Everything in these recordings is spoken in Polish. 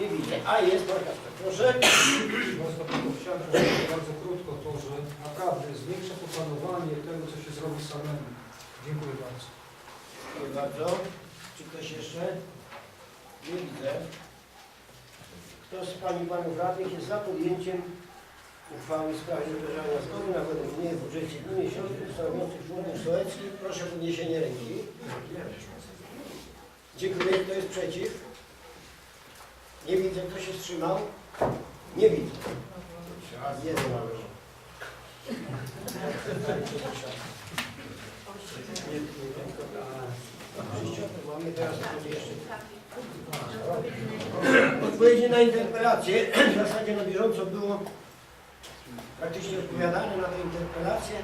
Nie widzę. A jest, pan Kasper, proszę. Bardzo chciałem powiedzieć bardzo krótko to, że naprawdę zwiększa to planowanie tego, co się zrobi samemu. Dziękuję bardzo. Dziękuję bardzo. Czy ktoś jeszcze? Nie widzę. Kto z Pani i Panów Radnych jest za podjęciem uchwały w sprawie wyrażania zgody na wyrównanie w budżecie gminy środków stanowiących fundusz sołecki? Proszę o podniesienie ręki. Dziękuję. Kto jest przeciw? Nie widzę. Kto się wstrzymał? Nie widzę. Jeden. Mamy teraz jeszcze Odpowiedzi na interpelację. W zasadzie na bieżąco było praktycznie odpowiadane na tę interpelację,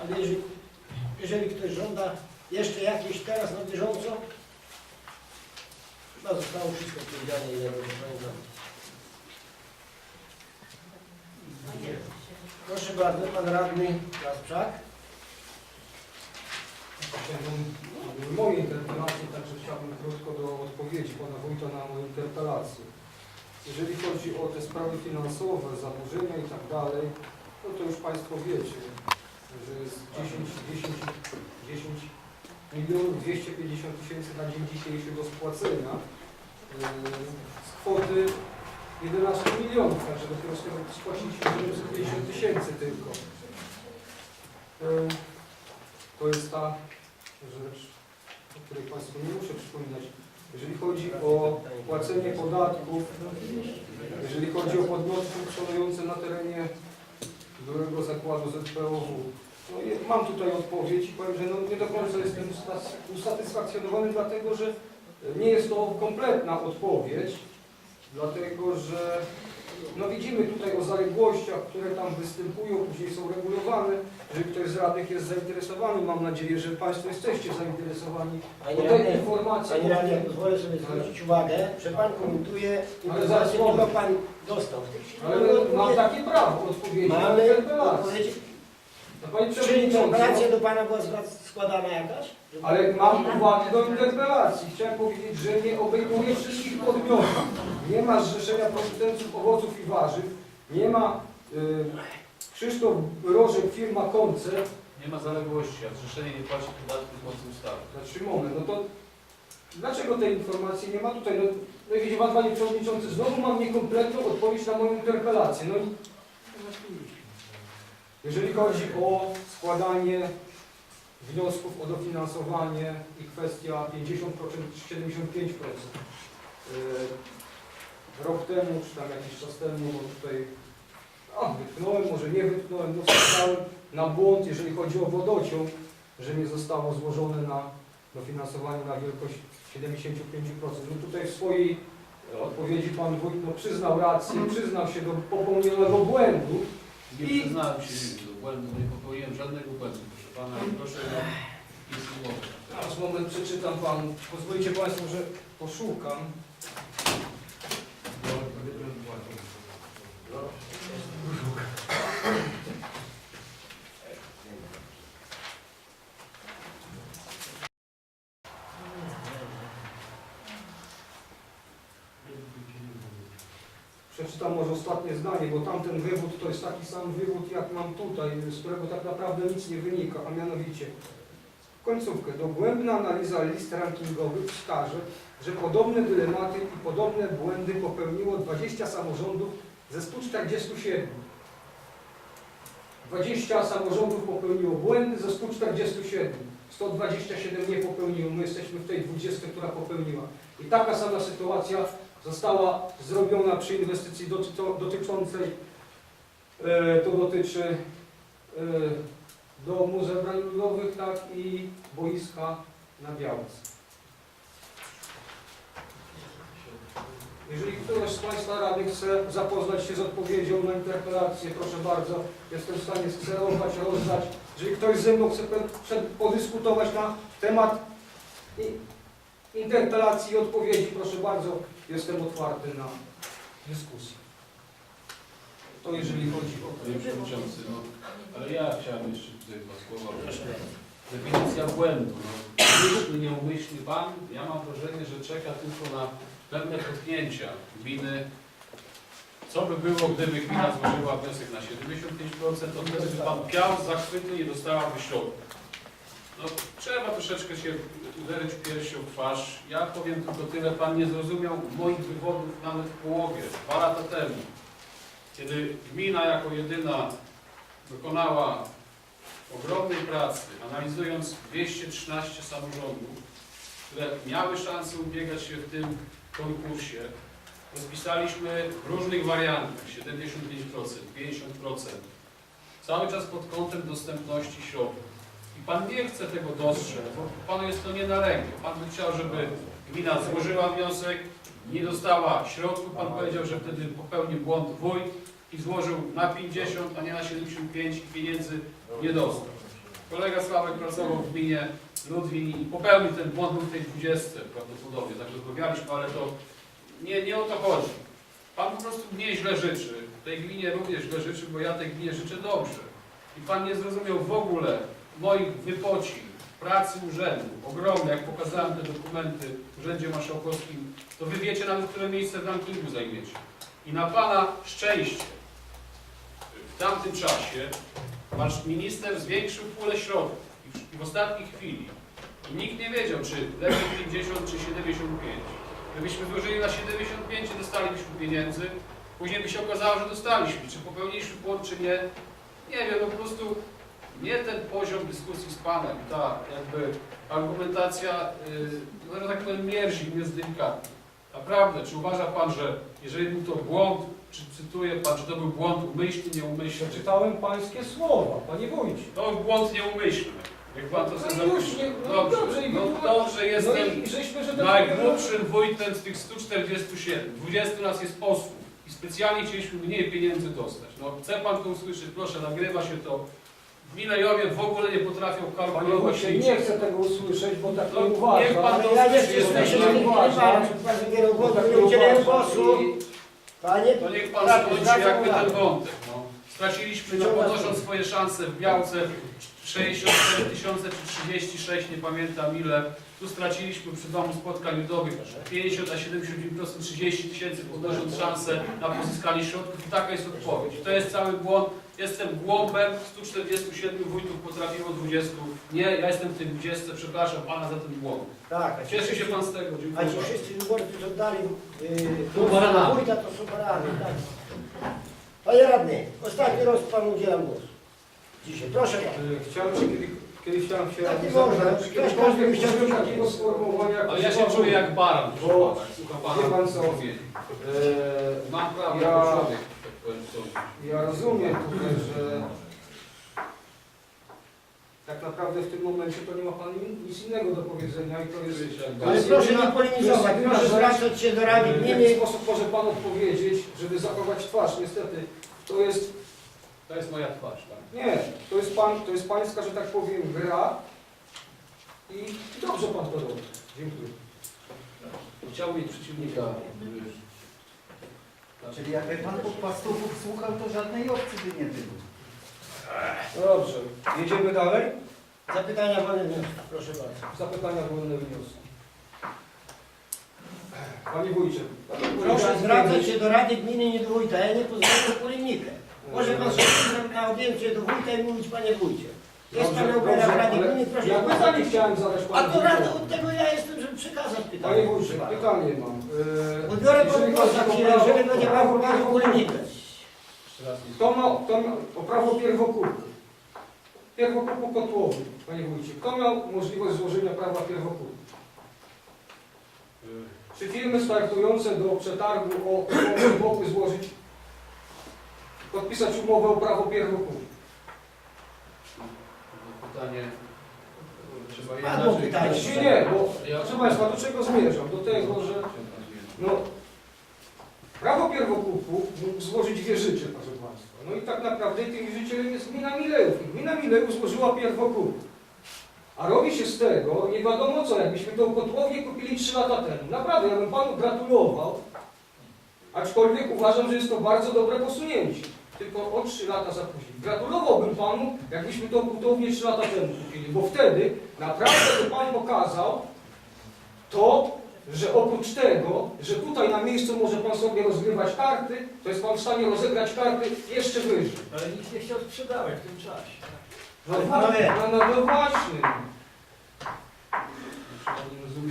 ale jeżeli, jeżeli ktoś żąda jeszcze jakieś teraz na bieżąco, chyba zostało wszystko powiedziane, ile było pamiętam. Proszę bardzo, pan radny Kasprzak. Mojej interpelacji, także chciałbym krótko do odpowiedzi pana wójta na moją interpelację. Jeżeli chodzi o te sprawy finansowe, zadłużenia i tak dalej, no to już Państwo wiecie, że jest 10, 10, 10 milionów 250 tysięcy na dzień dzisiejszy do spłacenia yy, z kwoty 11 milionów, także dopiero spłaciliśmy 750 tysięcy tylko. Yy, To jest ta rzecz, o której Państwu nie muszę przypominać. Jeżeli chodzi o płacenie podatków, jeżeli chodzi o podmioty funkcjonujące na terenie byłego zakładu ZPOW, no mam tutaj odpowiedź i powiem, że no nie do końca jestem ustas- usatysfakcjonowany, dlatego że nie jest to kompletna odpowiedź, dlatego że no widzimy tutaj o zaległościach, które tam występują, później są regulowane. Jeżeli ktoś z radnych jest zainteresowany, mam nadzieję, że Państwo jesteście zainteresowani. Panie te radny, informacje... Panie radny, pozwolę sobie zwrócić uwagę, że Pan komentuje Ale informację, zaraz którą powiem. Pan dostał. W tej chwili Ale mamy mam takie prawo odpowiedzi na Mamy interpelację. No, Panie Czy Przewodniczący, interpelacja do Pana była składana jakaś? ale mam uwagi do interpelacji. Chciałem powiedzieć, że nie obejmuje wszystkich podmiotów. Nie ma Zrzeszenia Producentów Owoców i Warzyw, nie ma y, Krzysztof Rożek, firma Koncert, Nie ma zaległości, a zrzeszenie nie płaci podatku z mocy ustawy. Znaczy moment, no to dlaczego tej informacji nie ma tutaj? No, no widzi Pan Panie Przewodniczący, znowu mam niekompletną odpowiedź na moją interpelację. No i jeżeli chodzi o składanie wniosków o dofinansowanie i kwestia 50% czy 75%. Yy, Rok temu, czy tam jakiś czas temu, bo tutaj a, wytknąłem, może nie wytknąłem, no wskazałem na błąd, jeżeli chodzi o wodociąg, że nie zostało złożone na dofinansowanie na wielkość 75%. No tutaj w swojej odpowiedzi Pan Wójt no, przyznał rację, przyznał się do popełnionego błędu. Nie I- przyznałem się nigdy do błędu, nie popełniłem żadnego błędu, proszę pana. Proszę o głowy. Teraz moment przeczytam Panu. Pozwolicie Państwo, że poszukam. Przeczytam może ostatnie tamten wywód to jest taki sam wywód jak mam tutaj, z którego tak naprawdę nic nie wynika, a mianowicie końcówkę. Dogłębna analiza list rankingowych wskaże, że podobne dylematy i podobne błędy popełniło 20 samorządów ze 147. 20 samorządów popełniło błędy ze 147. 127 nie popełniło. My jesteśmy w tej 20, która popełniła. I taka sama sytuacja została zrobiona przy inwestycji doty- dotyczącej, to dotyczy e, domu zebrań ludowych, tak i boiska na Białce. Jeżeli ktoś z Państwa radnych chce zapoznać się z odpowiedzią na interpelację, proszę bardzo, jestem w stanie skserować, rozdać. Jeżeli ktoś ze mną chce podyskutować na temat interpelacji i odpowiedzi, proszę bardzo, jestem otwarty na dyskusję. To jeżeli chodzi o Panie Przewodniczący, no, ale ja chciałem jeszcze tutaj dwa słowa. Definicja błędu. No, umyślny, nieumyślny pan, ja mam wrażenie, że czeka tylko na pewne potknięcia gminy. Co by było, gdyby gmina złożyła wniosek na 75%, to wtedy by pan piał z zachwytu i dostałaby środek. No, trzeba troszeczkę się uderzyć piersią w twarz. Ja powiem tylko tyle, pan nie zrozumiał moich wywodów nawet w połowie, dwa lata temu. Kiedy gmina jako jedyna dokonała ogromnej pracy, analizując 213 samorządów, które miały szansę ubiegać się w tym konkursie, rozpisaliśmy w różnych wariantach 75%, 50%. Cały czas pod kątem dostępności środków. I Pan nie chce tego dostrzec, bo Panu jest to nie na rękę. Pan by chciał, żeby gmina złożyła wniosek, nie dostała środków. Pan powiedział, że wtedy popełnił błąd wójt i złożył na 50, a nie na 75 i pieniędzy nie dostał. Kolega Sławek pracował w gminie Ludwin i popełnił ten błąd w tej 20 prawdopodobnie, tak rozmawialiśmy, ale to nie, nie o to chodzi. Pan po prostu mnie źle życzy, tej gminie również źle życzy, bo ja tej gminie życzę dobrze. I Pan nie zrozumiał w ogóle moich wypocin, pracy urzędu, ogromne, jak pokazałem te dokumenty w Urzędzie Marszałkowskim, to Wy wiecie nawet, które miejsce w rankingu zajmiecie. I na Pana szczęście w tamtym czasie Wasz minister zwiększył pulę środków i w, ostatniej chwili. I nikt nie wiedział, czy lepiej 50 czy 75. Gdybyśmy złożyli na 75 i dostalibyśmy pieniędzy, później by się okazało, że dostaliśmy. Czy popełniliśmy błąd, czy nie. Nie wiem, no po prostu nie ten poziom dyskusji z Panem, ta jakby argumentacja, yy, no że tak powiem, mierzi mnie z delikatnie. Naprawdę, czy uważa Pan, że jeżeli był to błąd, czy cytuje Pan, że to był błąd umyślny, nieumyślny? Przeczytałem pańskie słowa, panie wójcie. To był błąd nieumyślny. Jak Pan to sobie No już zapisze. nie, no Dobrze, dobrze, no dobrze, No jestem i żeśmy, że to najgłupszym wójtem z tych 147. 20 nas jest posłów i specjalnie chcieliśmy mniej pieniędzy dostać. No chce Pan to usłyszeć, proszę, nagrywa się to. Milejowie w ogóle nie potrafią Panie kalkulować wójcie, nie chcę tego usłyszeć, bo tak No, nie niech uważam. pan- Ale ja nie chcę na że nie uważam. głos, tak nie uważam. głosu. Panie, To niech Pan radny, skończy zwracam jakby uwagę. ten wątek. No. Straciliśmy, no, podnosząc swoje szanse w Białce 64 tysiące czy 36, nie pamiętam ile. Tu straciliśmy przy Domu Spotkań Ludowych 50 a 70% 30 tysięcy, podnosząc szanse na pozyskanie środków i taka jest odpowiedź. To jest cały błąd. Jestem głąbem, 147 wójtów potrafiło 20. Nie, ja jestem w tym 20, przepraszam Pana za ten błąd. Tak, a ci Cieszę się Pan z tego, A dziękuję ci wszyscy wyborcy, co dali yy, To baranami. wójta, to są barany, tak. Panie radny, ostatni raz panu udzielam głosu. Dzisiaj, proszę bardzo. E, Chciałem się kiedy, kiedy chciałem się Tak nie zapytać, można. czy Ktoś każdy chciał użyłem wziąć takiego głos. sformułowania Ale ja się czuję jak baran, proszę Bo- pana. Słucha wie pana pan co? E, Mam prawo Ja- jako człowiek. Ja rozumiem tutaj, że tak naprawdę w tym momencie to nie ma Pan nic innego do powiedzenia i to jest... to Ale jest proszę jedyna- nie polemizować, jedyna proszę rzecz, zwracać się do Rady W Gminy. jaki sposób może Pan odpowiedzieć, żeby zachować twarz? Niestety, to jest, To jest moja twarz, tak. nie, to jest, pan, to jest Pańska, że tak powiem, gra i dobrze Pan to robi. Dziękuję. Chciałbym mieć przeciwnika. Czyli jakby pan Pastówów słuchał, to żadnej opcji by nie było. No dobrze, jedziemy dalej. Zapytania wolne wnioski, proszę bardzo. Zapytania wolne wnioski. Panie Wójcie. Proszę zwracać się do Rady Gminy, nie do wójta. Ja nie pozwolę na polemikę. Może pan się na audiencję do wójta i mówić, panie wójcie. Jest Dobrze, pan dobrze, Radzie ale Gminy, proszę Ja pytanie chciałem zadać A Panu to rada, od tego ja jestem, żeby przekazać pytanie. Panie Wójcie, pytanie mam. E, Odbiorę panu jeżeli głos chodzi za o chwilę, prawo- żeby będzie prawo pan mówił pierwokupu. polemikę. Jeszcze raz nie Kto ma, kto ma o prawo pierwokupu? Pierwokupu kotłowy, Panie Wójcie. Kto miał możliwość złożenia prawa pierwokupu? Czy firmy startujące do przetargu o umowę mogły złożyć, podpisać umowę o prawo pierwokupu? Pytanie. Padło inaczej. pytanie. Nie, bo proszę Państwa, do czego zmierzam? Do tego, że no, prawo pierwokupu mógł złożyć wierzyciel, proszę Państwa. No i tak naprawdę tym wierzycielem jest gmina Milejów. I gmina Milejów złożyła pierwokup. A robi się z tego nie wiadomo co, jakbyśmy tą kotłownię kupili 3 lata temu. Naprawdę, ja bym Panu gratulował, aczkolwiek uważam, że jest to bardzo dobre posunięcie. Tylko o 3 lata za później. Gratulowałbym Panu, jakbyśmy tą hutownię 3 lata temu kupili, bo wtedy naprawdę to Pan pokazał to, że oprócz tego, że tutaj na miejscu może Pan sobie rozgrywać karty, to jest Pan w stanie rozegrać karty jeszcze wyżej. Ale nikt nie chciał sprzedawać w tym czasie. No, Ale no, no, no właśnie.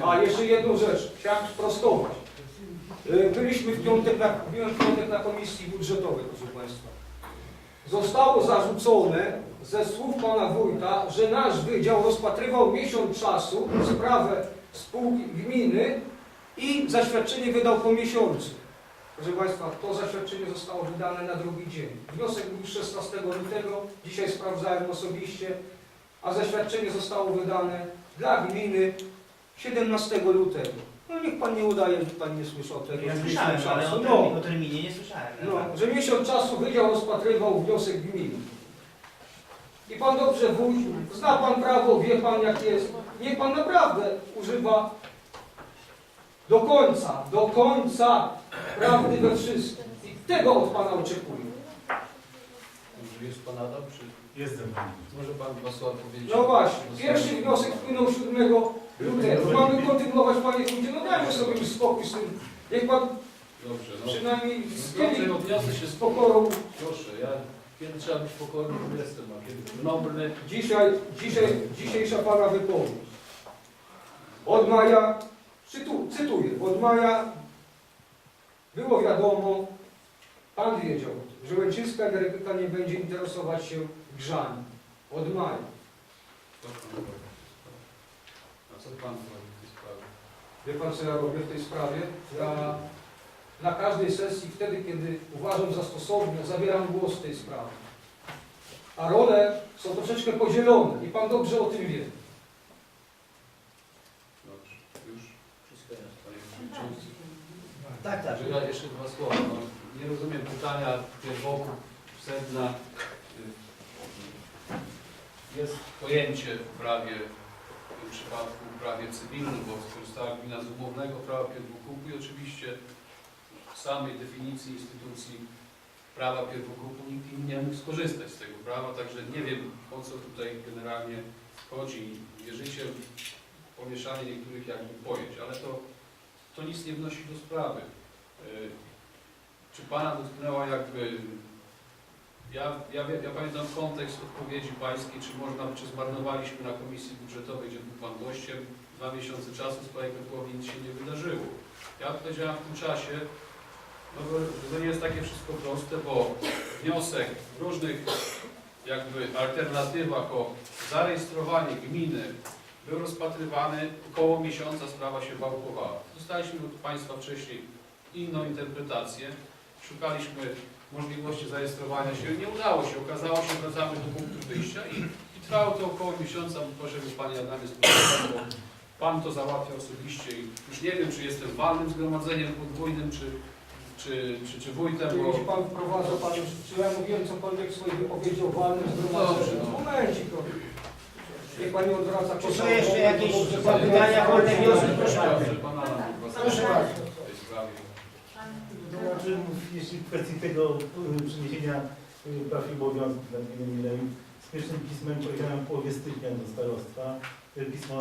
A jeszcze jedną rzecz, chciałem sprostować. Y, Byliśmy w piątek na, byłem w piątek na komisji budżetowej, proszę Państwa. Zostało zarzucone ze słów Pana Wójta, że nasz wydział rozpatrywał miesiąc czasu sprawę spółki gminy i zaświadczenie wydał po miesiącu. Proszę Państwa, to zaświadczenie zostało wydane na drugi dzień. Wniosek był 16 lutego, dzisiaj sprawdzałem osobiście, a zaświadczenie zostało wydane dla gminy 17 lutego. No niech Pan nie udaje, że Pan nie słyszał tego. Ja że słyszałem, miesiąc ale o, czasu. terminie, No, o terminie nie słyszałem. no, że miesiąc czasu Wydział rozpatrywał wniosek gminy. I Pan dobrze wójt, zna Pan prawo, wie Pan jak jest. Niech Pan naprawdę używa do końca, do końca prawdy we wszystkim. I tego od Pana oczekuję. Jest Pan Adam, czy Jestem. może Pan dwa słowa powiedzieć? No właśnie, pierwszy wniosek wpłynął 7 lutego. Mamy kontynuować, Panie Wójcie, no dajmy sobie już spokój z tym. Niech Pan Dobrze, no. przynajmniej z Dobrze, odniosę się z pokorą Proszę, ja kiedy trzeba być pokornym jestem, a kiedy drobny, Dzisiaj, dzisiaj, dzisiejsza Pana wypowiedź. Od maja, cytu, cytuję, od maja było wiadomo, Pan wiedział, że Łęczyńska energetyka nie będzie interesować się grzaniem. Od maja. Pan robi? Co Pan robi w tej sprawie? Wie Pan, co ja robię w tej sprawie? Ja na każdej sesji, wtedy, kiedy uważam za stosowne, zabieram głos w tej sprawie. A role są troszeczkę podzielone i Pan dobrze o tym wie. Dobrze, już, Wszystko jasne. Panie Przewodniczący. Tak, tak. Ja jeszcze dwa słowa. No, nie rozumiem pytania pierwotnego, sedna. Jest pojęcie w prawie, przypadku w prawie cywilnym, bo skorzystała gmina z umownego prawa pierwokupu i oczywiście w samej definicji instytucji prawa pierwokupu nikt nie mógł skorzystać z tego prawa, także nie wiem o co tutaj generalnie chodzi. Wierzycie w pomieszanie niektórych jakby pojęć, ale to, to nic nie wnosi do sprawy. Y, Czy Pana dotknęła jakby, ja, ja, ja pamiętam kontekst odpowiedzi Pańskiej, czy można, czy zmarnowaliśmy na Komisji Budżetowej, gdzie był Pan gościem, dwa miesiące czasu, z Panią Piotrowi nic się nie wydarzyło. Ja odpowiedziałem w tym czasie, no, bo, to nie jest takie wszystko proste, bo wniosek w różnych jakby alternatywach o zarejestrowanie gminy był rozpatrywany, około miesiąca sprawa się wałkowała. Dostaliśmy od Państwa wcześniej inną interpretację, szukaliśmy możliwości zarejestrowania się, nie udało się, okazało się, wracamy do punktu wyjścia i, i trwało to około miesiąca, proszę by Panie Adamie spróbować, bo Pan to załatwia osobiście i już nie wiem, czy jestem walnym zgromadzeniem podwójnym, czy, czy, czy, czy wójtem, bo... Jeśli Pan wprowadza, Pan już, czy ja mówiłem cokolwiek w swojej wypowiedzi o walnym Dobrze, zgromadzeniu? no. Momencik, no. Niech Pani odwraca Czy są jeszcze jakieś zapytania, wolne wnioski? Proszę bardzo. Proszę Pana Adama, Proszę bardzo. To znaczy, jeśli w kwestii tego y, przeniesienia y, praw i obowiązków nad gminą Milej, z pierwszym pismem pojechałem w połowie stycznia do starostwa. Y, Pismo